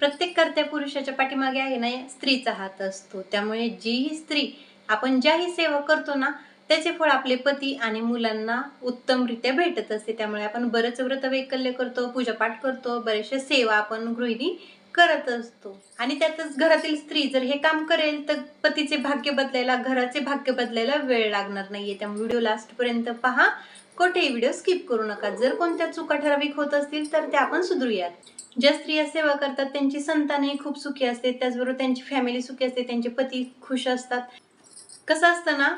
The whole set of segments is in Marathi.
प्रत्येक कर्त्या पुरुषाच्या पाठीमागे आहे ना स्त्रीचा हात असतो. त्यामुळे जीही स्त्री आपण ज्याही सेवा करतो ना त्याचे फळ आपले पती आणि मुलांना उत्तमरित्या भेटत असते. त्यामुळे आपण बरेच व्रत वैकल्य करतो पूजापाठ करतो बरेचशा सेवा आपण गृहिणी करत असतो. आणि त्यातच घरातील स्त्री जर हे काम करेल तर पतीचे भाग्य बदलायला घराचे भाग्य बदलायला वेळ लागणार नाहीये. त्यामुळे व्हिडिओ लास्ट पर्यंत पहा. कोठेही व्हिडिओ स्किप करू नका. जर कोणत्या चुका ठराविक होत असतील तर त्या आपण सुधरूयात. ज्या स्त्रिया सेवा करतात त्यांची संतानही खूप सुखी असते. त्याचबरोबर त्यांची फॅमिली सुखी असते त्यांचे पती खुश असतात. कसं असतं ना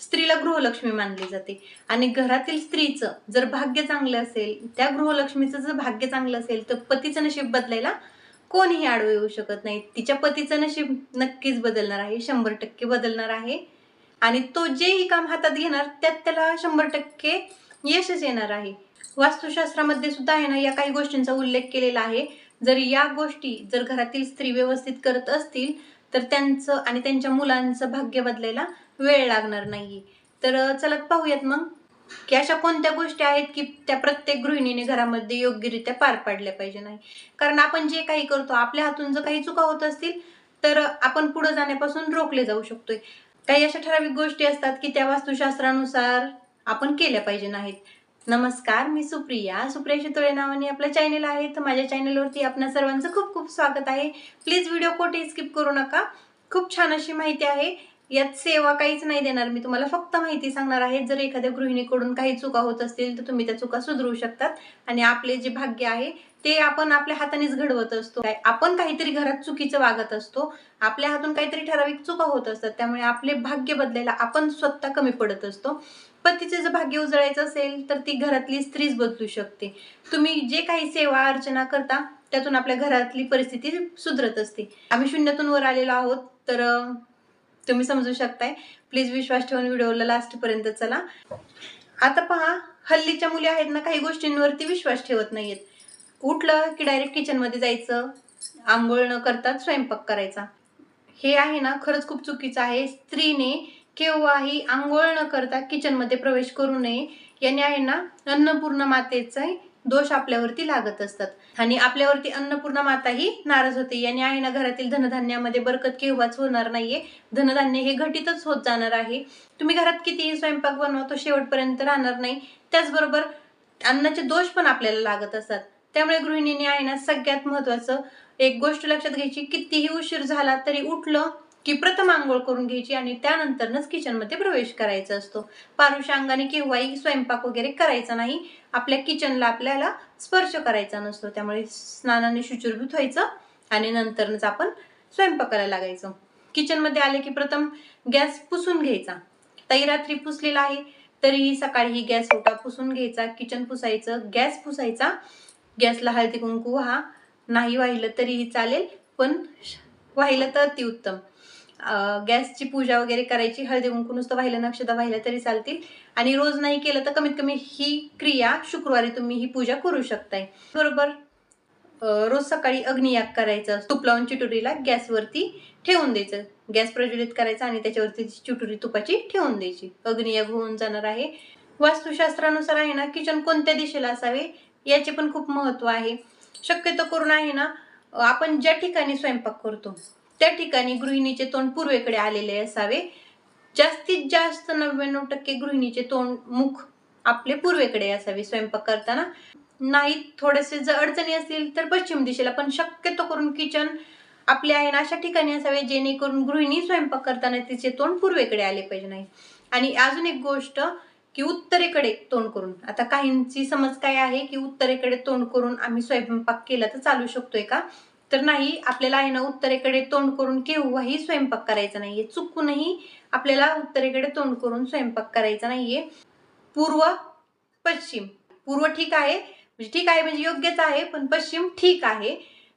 स्त्रीला गृहलक्ष्मी मानली जाते. आणि घरातील स्त्रीचं जर भाग्य चांगलं असेल त्या गृहलक्ष्मीचं जर भाग्य चांगलं असेल तर पतीचं नशीब बदलायला कोणीही आडवं येऊ शकत नाही. तिच्या पतीचं नशीब नक्कीच बदलणार आहे. शंभर टक्के बदलणार आहे. आणि तो जेही काम हातात घेणार त्यात त्याला शंभर टक्के यशच येणार आहे. वास्तुशास्त्रामध्ये सुद्धा आहे ना या काही गोष्टींचा उल्लेख केलेला आहे. जर या गोष्टी जर घरातील स्त्री व्यवस्थित करत असतील तर त्यांचं आणि त्यांच्या मुलांचं भाग्य बदलायला वेळ लागणार नाही तर चला पाहूयात मग. की अशा कोणत्या गोष्टी आहेत की त्या प्रत्येक गृहिणीने घरामध्ये योग्यरित्या पार पाडल्या पाहिजे नाही? कारण आपण जे काही करतो आपल्या हातून जर काही चुका होत असतील तर आपण पुढे जाण्यापासून रोखले जाऊ शकतोय. काही अशा ठराविक गोष्टी असतात की त्या वास्तुशास्त्रानुसार आपण केल्या पाहिजे नाहीत. नमस्कार मी सुप्रिया. सुप्रिया शितोळे नावाने आपलं चॅनल आहे. तर माझ्या चॅनलवरती आपल्या सर्वांचं खूप खूप स्वागत आहे. प्लीज व्हिडिओ कोठे स्किप करू नका. खूप छान अशी माहिती आहे. यात सेवा काहीच नाही देणार. मी तुम्हाला फक्त माहिती सांगणार आहे जर एखाद्या गृहिणीकडून काही चुका होत असतील तर तुम्ही त्या चुका सुधरू शकतात. आणि आपले जे भाग्य आहे ते आपण आपल्या हातानेच घडवत असतो. आपण काहीतरी घरात चुकीचं वागत असतो. आपल्या हातून काहीतरी ठराविक चुका होत असतात. त्यामुळे आपले भाग्य बदलायला आपण स्वतः कमी पडत असतो. पतीचे जर भाग्य उजळायचं असेल तर ती घरातली स्त्रीच बदलू शकते. तुम्ही जे काही सेवा अर्चना करता त्यातून आपल्या घरातली परिस्थिती सुधरत असते. आम्ही शून्यातून वर आलेलो आहोत तर तुम्ही समजू शकताय. प्लीज विश्वास ठेवून व्हिडिओला लास्टपर्यंत चला. आता पहा हल्लीच्या मुली आहेत ना काही गोष्टींवरती विश्वास ठेवत नाहीयेत. उठलं की डायरेक्ट किचनमध्ये जायचं. आंघोळ न करताच स्वयंपाक करायचा. हे आहे ना खरंच खूप चुकीचं आहे. स्त्रीने केव्हाही आंघोळ न करता किचनमध्ये प्रवेश करू नये. याने आहे ना अन्नपूर्ण मातेचं दोष आपल्यावरती लागत असतात. आणि आपल्यावरती अन्नपूर्णा माता ही नाराज होते. याने आहे ना घरातील धनधान्यामध्ये बरकत केव्हाच होणार नाहीये. धनधान्य हे घटितच होत जाणार आहे. तुम्ही घरात कितीही स्वयंपाक बनवा तो शेवटपर्यंत राहणार नाही. त्याचबरोबर अन्नाचे दोष पण आपल्याला लागत असतात. त्यामुळे गृहिणीने आहे ना सगळ्यात महत्वाचं एक गोष्ट लक्षात घ्यायची कितीही उशीर झाला तरी उठलं की प्रथम आंघोळ करून घ्यायची आणि त्यानंतरच किचनमध्ये प्रवेश करायचा असतो. पारुषांगाने केव्हाही स्वयंपाक वगैरे करायचा नाही. आपल्या किचनला आपल्याला स्पर्श करायचा नसतो. त्यामुळे स्नानाने शुचिरभूत व्हायचं आणि नंतरच आपण स्वयंपाकाला लागायचं. किचनमध्ये आले की प्रथम गॅस पुसून घ्यायचा. ताई रात्री पुसलेला आहे तरीही सकाळी ही गॅस ओटा पुसून घ्यायचा. Kitchen पुसायचं gas पुसायचा. गॅसला हळदी कुंकू व्हा. नाही वाहिलं तरीही चालेल पण वाहिलं तर अतिउत्तम. उत्तम गॅसची पूजा वगैरे करायची हळदी कुंकू नुसतं वाहिलं नक्षदा वाहिलं तरी चालतील. आणि रोज नाही केलं तर कमीत कमी ही क्रिया शुक्रवारी तुम्ही ही पूजा करू शकताय. बरोबर? रोज सकाळी अग्नियाग करायचं तूप लावून चिटुरीला गॅसवरती ठेवून द्यायचं. गॅस प्रज्वलित करायचा आणि त्याच्यावरती चिटुरी तुपाची ठेवून द्यायची. अग्नियाग होऊन जाणार आहे. वास्तुशास्त्रानुसार आहे ना किचन कोणत्या दिशेला असावे याचे पण खूप महत्त्व आहे. शक्यतो करून आहे ना आपण ज्या ठिकाणी स्वयंपाक करतो त्या ठिकाणी गृहिणीचे तोंड पूर्वेकडे आलेले असावे. जास्तीत जास्त नव्याण्णव टक्के गृहिणीचे तोंड मुख आपले पूर्वेकडे असावे स्वयंपाक करताना. नाही थोडेसे जर अडचणी असतील तर पश्चिम दिशेला पण शक्यतो करून किचन आपले आहे ना अशा ठिकाणी असावे जेणेकरून गृहिणी स्वयंपाक करताना तिचे तोंड पूर्वेकडे आले पाहिजे नाही. आणि अजून एक गोष्ट की उत्तरेकडे तोंड करून. आता काहींची समज काय आहे की उत्तरेकडे तोंड करून आम्ही स्वयंपाक केला तर चालू शकतोय का? तर नाही आपल्याला आहे ना उत्तरेकडे तोंड करून केव्हाही स्वयंपाक करायचा नाहीये. चुकूनही आपल्याला उत्तरेकडे तोंड करून स्वयंपाक करायचा नाहीये. पूर्व पश्चिम. पूर्व ठीक आहे म्हणजे ठीक आहे म्हणजे योग्यच आहे पण पश्चिम ठीक आहे.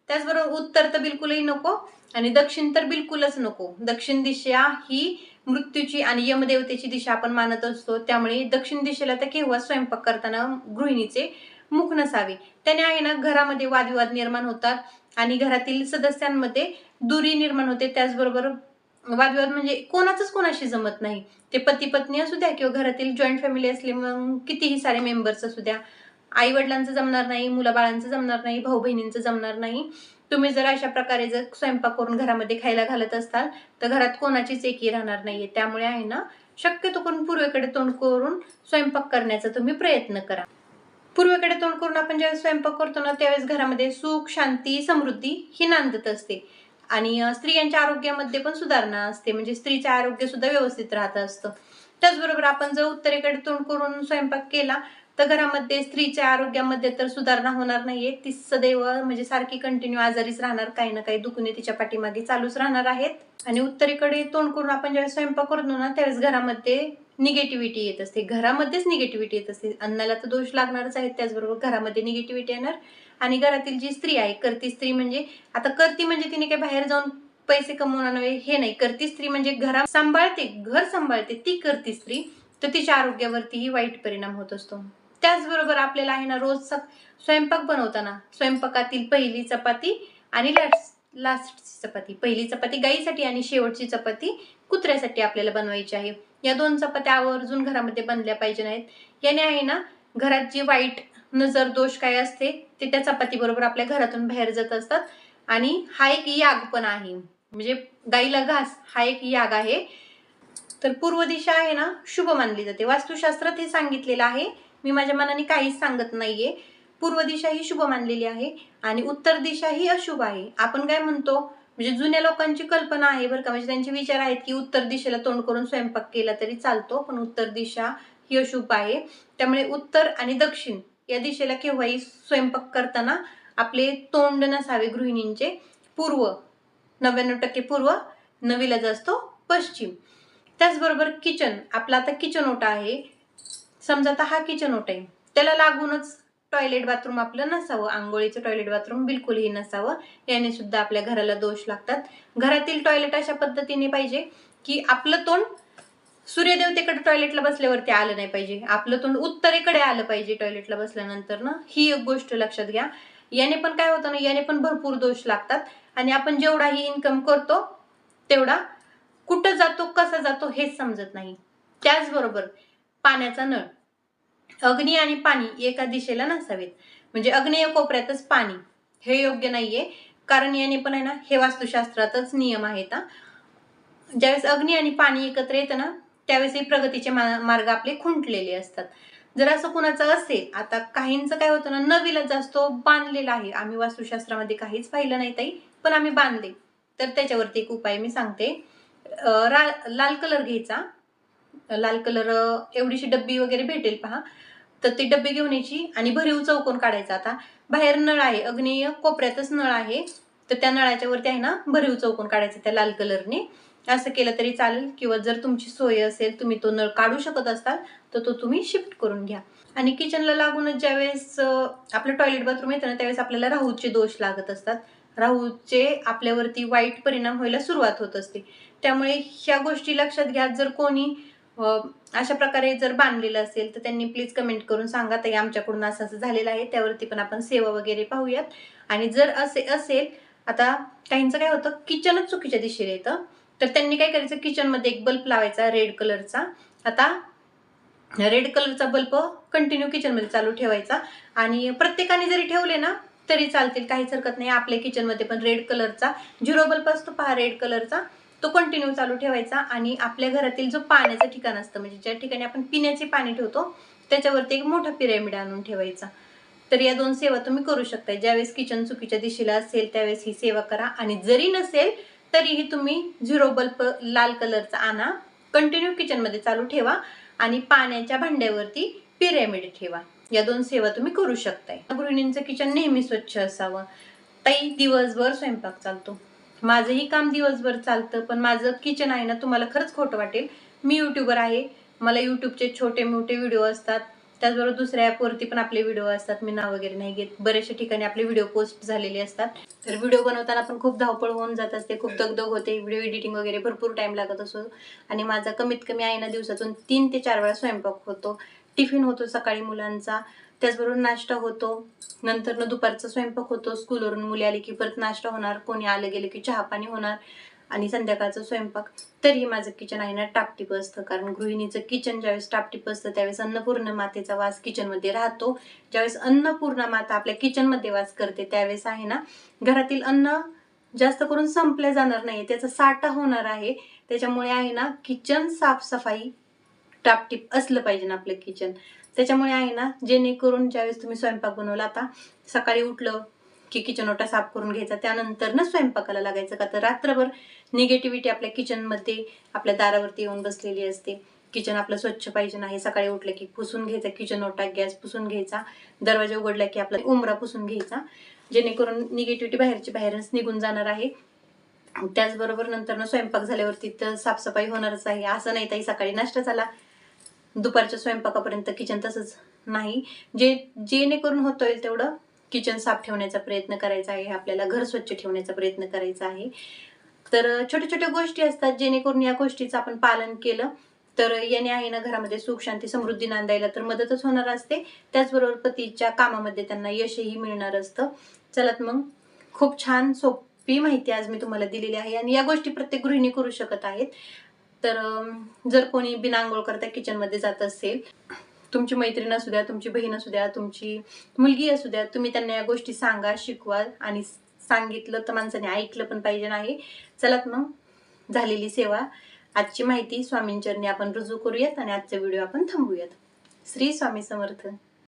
त्याचबरोबर उत्तर तर बिलकुलही नको आणि दक्षिण तर बिलकुलच नको. दक्षिण दिशा ही मृत्यूची आणि यमदेवतेची दिशा आपण मानत असतो. त्यामुळे दक्षिण दिशेला तर केव्हा स्वयंपाक करताना गृहिणीचे मुख नसावे. त्याने आहे ना घरामध्ये वादविवाद निर्माण होतात. आणि घरातील सदस्यांमध्ये दुरी निर्माण होते. त्याचबरोबर वादविवाद म्हणजे कोणाचंच कोणाशी जमत नाही. ते पती पत्नी असू द्या किंवा घरातील जॉईंट फॅमिली असली मग कितीही सारे मेंबर्स असू द्या. आई वडिलांचं जमणार नाही मुलाबाळांचं जमणार नाही भाऊ बहिणींचं जमणार नाही. तुम्ही जर अशा प्रकारे जर स्वयंपाक करून घरामध्ये खायला घालत असताल तर घरात कोणाचीच एकी राहणार नाहीये. त्यामुळे आहे ना शक्यतो करून पूर्वेकडे तोंड करून स्वयंपाक करण्याचा तुम्ही प्रयत्न करा. पूर्वेकडे तोंड करून आपण ज्यावेळेस स्वयंपाक करतो ना त्यावेळेस घरामध्ये सुख शांती समृद्धी ही नांदत असते. आणि स्त्रियांच्या आरोग्यामध्ये पण सुधारणा असते. म्हणजे स्त्रीचं आरोग्य सुद्धा व्यवस्थित राहत असतं. त्याचबरोबर आपण जर उत्तरेकडे तोंड करून स्वयंपाक केला तर घरामध्ये स्त्रीच्या आरोग्यामध्ये तर सुधारणा होणार नाहीये. ती सदैव म्हणजे सारखी कंटिन्यू आजारीच राहणार. काही ना काही दुखणे तिच्या पाठीमागे चालूच राहणार आहेत. आणि उत्तरेकडे तोंड करून आपण ज्यावेळेस स्वयंपाक करतो ना त्यावेळेस घरामध्ये निगेटिव्हिटी येत असते. घरामध्येच निगेटिव्हिटी येत असते. अन्नाला तर दोष लागणारच आहेत त्याचबरोबर घरामध्ये निगेटिव्हिटी येणार. आणि घरातील जी स्त्री आहे करती स्त्री म्हणजे आता करती म्हणजे तिने काही बाहेर जाऊन पैसे कमवणार नव्हे हे नाही. करती स्त्री म्हणजे घरा सांभाळते घर सांभाळते ती करती स्त्री तर तिच्या आरोग्यावरतीही वाईट परिणाम होत असतो. त्याचबरोबर आपल्याला आहे ना रोज स्वयंपाक बनवताना स्वयंपाकातील पहिली चपाती आणि लास्ट लास्टची चपाती. पहिली चपाती गाईसाठी आणि शेवटची चपाती कुत्र्यासाठी आपल्याला बनवायची आहे. या दोन चपात्या आवर्जून घरामध्ये बनल्या पाहिजे नाहीत. याने आहे ना घरात जी वाईट नजर दोष काय असते ते त्या चपाती बरोबर आपल्या घरातून बाहेर जात असतात. आणि हा एक याग पण आहे. म्हणजे गाईला घास हा एक याग आहे. तर पूर्व दिशा आहे ना शुभ मानली जाते. वास्तुशास्त्रात हे सांगितलेलं आहे. मी माझ्या मनाने काहीच सांगत नाहीये. पूर्व दिशा ही शुभ मानलेली आहे आणि उत्तर दिशा ही अशुभ आहे. आपण काय म्हणतो? म्हणजे जुन्या लोकांची कल्पना आहे बरं का. म्हणजे त्यांचे विचार आहेत की उत्तर दिशेला तोंड करून स्वयंपाक केला तरी चालतो पण उत्तर दिशा ही अशुभ आहे. त्यामुळे उत्तर आणि दक्षिण या दिशेला केव्हाही स्वयंपाक करताना आपले तोंड नसावे गृहिणींचे. पूर्व नव्याण्णव टक्के पूर्व नवीला असतो पश्चिम. त्याचबरोबर किचन आपला आता किचन ओटा आहे. समजा आता हा किचन ओटा आहे. त्याला लागूनच टॉयलेट बाथरूम आपलं नसावं. आंघोळीचं टॉयलेट बाथरूम बिलकुलही नसावं. याने सुद्धा आपल्या घराला दोष लागतात. घरातील टॉयलेट अशा पद्धतीने पाहिजे की आपलं तोंड सूर्यदेवतेकडे टॉयलेटला बसल्यावरती आलं नाही पाहिजे. आपलं तोंड उत्तरेकडे आलं पाहिजे टॉयलेटला बसल्यानंतर ना. ही एक गोष्ट लक्षात घ्या. याने पण काय होतं ना याने पण भरपूर दोष लागतात. आणि आपण जेवढाही इन्कम करतो तेवढा कुठं जातो कसा जातो हेच समजत नाही. त्याचबरोबर पाण्याचा नळ. अग्नी आणि पाणी एका दिशेला नसावेत. म्हणजे अग्नेय कोपऱ्यातच पाणी. हे योग्य नाहीये. कारण याने पण आहे ना हे वास्तुशास्त्रातच नियम आहेत ज्यावेळेस अग्नी आणि पाणी एकत्र येतं ना त्यावेळेस हे प्रगतीचे मा- मार्ग आपले खुंटलेले असतात. जर असं कुणाचं असेल आता काहींचं काय होतं ना नवीला जास्त बांधलेला आहे. आम्ही वास्तुशास्त्रामध्ये काहीच पाहिलं नाही ताई पण आम्ही बांधले. तर त्याच्यावरती एक उपाय मी सांगते. रा- लाल कलर घ्यायचा. लाल कलर एवढीशी डब्बी वगैरे भेटेल पहा. तर ती डबे घेऊन यायची आणि भरीव चौकोन काढायचा आता. बाहेर नळ आहे अग्नेय कोपऱ्यातच नळ आहे. तर त्या नळाच्या वरती आहे ना भरीव चौकोन काढायचा त्या लाल कलरने. असं केलं तरी चालेल. किंवा जर तुमची सोय असेल तुम्ही तो नळ काढू शकत असाल तर तो तुम्ही शिफ्ट करून घ्या. आणि किचनला लागूनच ज्यावेळेस आपलं टॉयलेट बाथरूम येतं ना त्यावेळेस आपल्याला राहूचे दोष लागत असतात. राहूचे आपल्यावरती वाईट परिणाम व्हायला सुरुवात होत असते. त्यामुळे ह्या गोष्टी लक्षात घ्या. जर कोणी अशा प्रकारे जर बांधलेलं असेल तर त्यांनी प्लीज कमेंट करून सांगा ताई आमच्याकडून असं असं झालेलं आहे त्यावरती पण आपण सेवा वगैरे पाहूयात. आणि जर असे असेल आता काहींचं काय होतं किचनच चुकीच्या दिशेला येतं. तर त्यांनी काय करायचं किचनमध्ये एक बल्ब लावायचा रेड कलरचा आता रेड कलरचा बल्ब कंटिन्यू किचनमध्ये चालू ठेवायचा. आणि प्रत्येकाने जरी ठेवले ना तरी चालतील काहीच हरकत नाही. आपल्या किचनमध्ये पण रेड कलरचा झिरो बल्ब असतो पहा रेड कलरचा तो कंटिन्यू चालू ठेवायचा आणि आपल्या घरातील जो पाण्याचं ठिकाण असतं म्हणजे ज्या ठिकाणी आपण पिण्याचे पाणी ठेवतो त्याच्यावरती एक मोठा पिरॅमिड आणून ठेवायचा. तर या दोन सेवा तुम्ही करू शकता ज्यावेळेस किचन चुकीच्या दिशेला असेल त्यावेळेस ही सेवा करा. आणि जरी नसेल तरीही तुम्ही झिरो बल्ब लाल कलरचा आणा कंटिन्यू किचनमध्ये चालू ठेवा आणि पाण्याच्या भांड्यावरती पिरॅमिड ठेवा. या दोन सेवा तुम्ही करू शकताय. गृहिणींचं किचन नेहमी स्वच्छ असावं. ताई दिवसभर स्वयंपाक चालतो. माझंही काम दिवसभर चालतं पण माझं किचन आहे ना तुम्हाला खरंच खोटं वाटेल. मी युट्यूबर आहे. मला युट्यूबचे छोटे मोठे व्हिडिओ असतात. त्याचबरोबर दुसऱ्या ॲपवरती पण आपले व्हिडिओ असतात. मी नाव वगैरे नाही घेत. बऱ्याचशा ठिकाणी आपले व्हिडिओ पोस्ट झालेले असतात. तर व्हिडिओ बनवताना पण खूप धावपळ होऊन जात असते. खूप दगदग होते. व्हिडिओ एडिटिंग वगैरे भरपूर टाईम लागत असतो. आणि माझा कमीत कमी आहे ना दिवसातून तीन ते चार वेळा स्वयंपाक होतो. टिफिन होतो सकाळी मुलांचा. त्याचबरोबर नाश्ता होतो. नंतर दुपारचा स्वयंपाक होतो. स्कूलवरून मुली आली की परत नाश्ता होणार. कोणी आलं गेलं की चहा पाणी होणार आणि संध्याकाळचं स्वयंपाक. तरीही माझं किचन आहे ना टापटीप असतं. कारण गृहिणीचं किचन ज्यावेळेस टापटीप असतं त्यावेळेस अन्नपूर्ण मातेचा वास किचनमध्ये राहतो. ज्यावेळेस अन्नपूर्णा माता आपल्या किचनमध्ये वास करते त्यावेळेस आहे ना घरातील अन्न जास्त करून संपल्या जाणार नाही त्याचा साठा होणार आहे. त्याच्यामुळे आहे ना किचन साफसफाई टापटीप असलं पाहिजे ना आपलं किचन त्याच्यामुळे आहे ना जेणेकरून ज्यावेळेस तुम्ही स्वयंपाक बनवला आता सकाळी उठलं की किचन ओटा साफ करून घ्यायचा त्यानंतर ना स्वयंपाकाला लागायचं का? तर रात्रभर निगेटिव्हिटी आपल्या किचनमध्ये आपल्या दारावरती येऊन बसलेली असते. किचन आपलं स्वच्छ पाहिजे नाही. सकाळी उठलं की पुसून घ्यायचा किचन ओटा गॅस पुसून घ्यायचा दरवाजा उघडला की आपला उमरा पुसून घ्यायचा जेणेकरून निगेटिव्हिटी बाहेरची बाहेरच निघून जाणार आहे. त्याचबरोबर नंतर स्वयंपाक झाल्यावरती तर साफसफाई होणारच आहे. असं नाही ताई सकाळी नाश्ता झाला दुपारच्या स्वयंपाकापर्यंत किचन तसंच नाही. जे जेणेकरून होता येईल तेवढं किचन साफ ठेवण्याचा प्रयत्न करायचा आहे. आपल्याला घर स्वच्छ ठेवण्याचा प्रयत्न करायचा आहे. तर छोट्या छोट्या गोष्टी असतात जेणेकरून या गोष्टीचं आपण पालन केलं तर याने आहे ना घरामध्ये सुख शांती समृद्धी नांदायला तर मदतच होणार असते. त्याचबरोबर पतीच्या कामामध्ये त्यांना यशही मिळणार असतं. चलात मग खूप छान सोपी माहिती आज मी तुम्हाला दिलेली आहे आणि या गोष्टी प्रत्येक गृहिणी करू शकत आहेत. तर जर कोणी बिनांगोळ आंघोळ करता किचनमध्ये जात असेल तुमची मैत्रीण असू द्या तुमची बहीण असू द्या तुमची मुलगी असू द्या तुम्ही त्यांना या गोष्टी सांगा शिकवा आणि सांगितलं तर माणसाने ऐकलं पण पाहिजे नाही. चलात मग झालेली सेवा. आजची माहिती स्वामींचरणी आपण रुजू करूयात आणि आजचा व्हिडिओ आपण थांबूयात श्री स्वामी समर्थ.